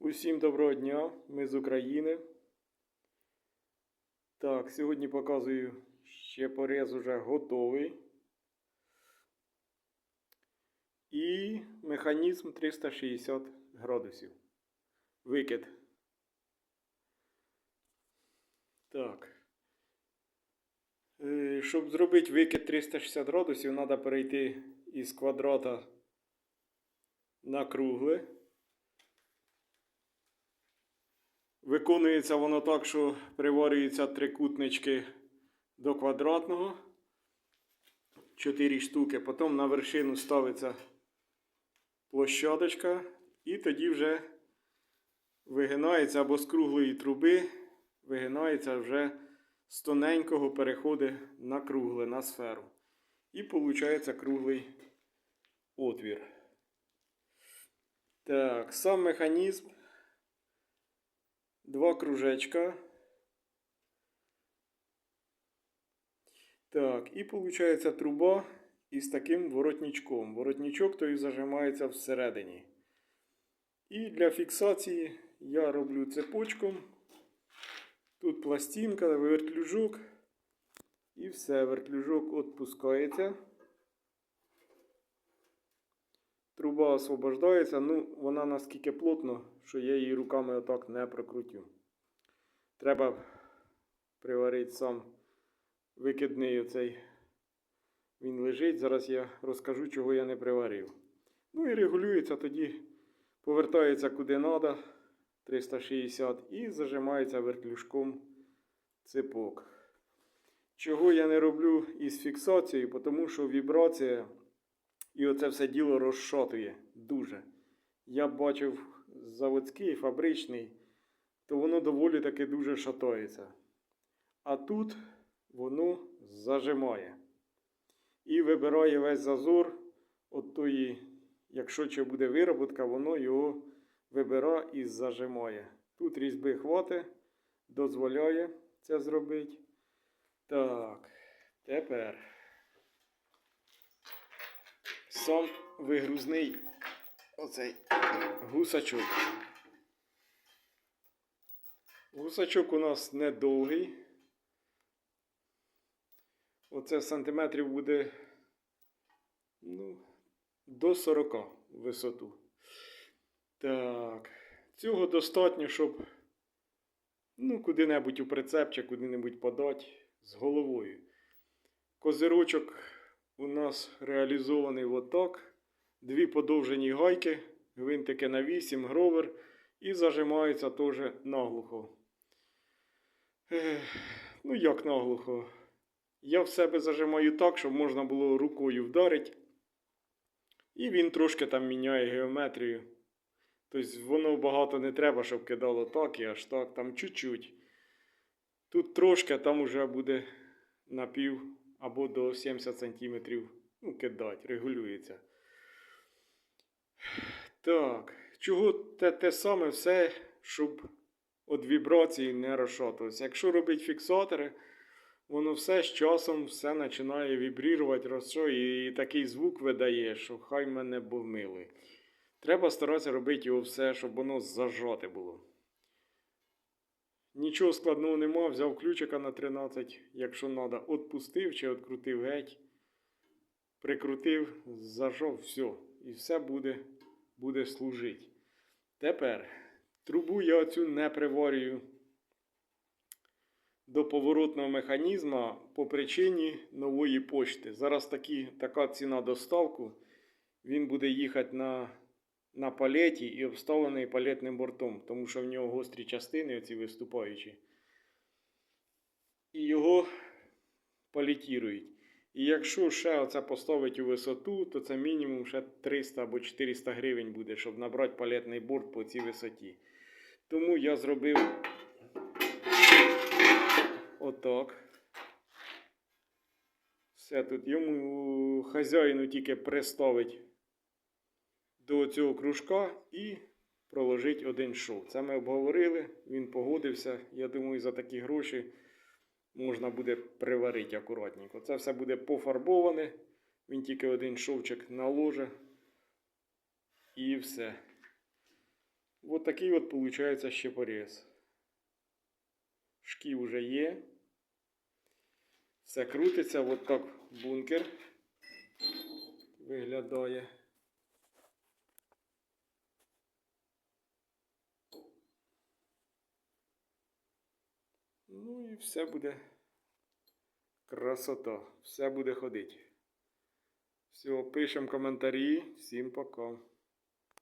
Усім доброго дня, ми з України. Так, сьогодні показую ще порез уже готовий. І механізм 360 градусів. Викид. Так. Е, Щоб зробити викид 360 градусів, треба перейти із квадрата на кругле. Виконується воно так, що приварюються трикутнички до квадратного. Чотири штуки. Потім на вершину ставиться площадочка. І тоді вже вигинається або з круглої труби, вигинається вже з тоненького переходить на кругле, на сферу. І виходить круглий отвір. Так, сам механізм. Два кружечка. Так, і виходить труба із таким воротничком. Воротничок той зажимається всередині. І для фіксації я роблю цепочком. Тут пластинка, вертлюжок. І все, вертлюжок відпускається. Труба освобождається, ну вона наскільки плотно, що я її руками отак не прокрутю. Треба приварити сам викидний оцей. Він лежить. Зараз я розкажу, чого я не приварив. Ну і регулюється, тоді повертається куди треба, 360, і зажимається вертлюжком цепок. Чого я не роблю із фіксацією, тому що вібрація. І оце все діло розшатує дуже. Я бачив заводський, фабричний, то воно доволі таки дуже шатається. А тут воно зажимає. І вибирає весь зазор от тої, якщо чи буде вироботка, воно його вибирає і зажимає. Тут різьби хвати, дозволяє це зробити. Так, тепер сам вигрузний оцей гусачок. Гусачок у нас недовгий. Оце сантиметрів буде ну, до 40 висоту. Так, цього достатньо, щоб ну, куди-небудь у прицеп чи куди-небудь подати з головою. Козирочок у нас реалізований отак. Дві подовжені гайки, гвинтики на 8, гровер і зажимається теж наглухо. Ех, ну як наглухо? Я в себе зажимаю так, щоб можна було рукою вдарити. І він трошки там міняє геометрію. Тобто воно багато не треба, щоб кидало так і аж так, там чуть-чуть. Тут трошки, там уже буде напів або до 70 см ну, кидати, регулюється. Так, чого те, те саме все, щоб від вібрації не розшатувалося. Якщо робити фіксатори, воно все з часом все починає вібрувати, розшо, і такий звук видає, що хай мене Бог. Треба старатися робити його все, щоб воно зажате було. Нічого складного нема, взяв ключика на 13, якщо треба, відпустив чи відкрутив геть, прикрутив, зажав, все. І все буде, буде служити. Тепер трубу я оцю не приварюю до поворотного механізму по причині нової почти. Зараз такі, така ціна доставку. Він буде їхати на на палеті і обставлений палетним бортом, тому що в нього гострі частини, оці виступаючі. І його палетірують. І якщо ще оце поставити у висоту, то це мінімум ще 300 або 400 гривень буде, щоб набрати палетний борт по цій висоті. Тому я зробив отак. Все тут йому хазяїну тільки приставить до цього кружка і проложить один шов. Це ми обговорили, він погодився. Я думаю, за такі гроші можна буде приварити акуратненько. Це все буде пофарбоване. Він тільки один шовчик наложить. І все. Вот такий от получається ще поріз. Шків вже є. Все крутиться, от так бункер виглядає. Ну і все буде красота. Все буде ходити. Все, пишемо коментарі. Всім пока.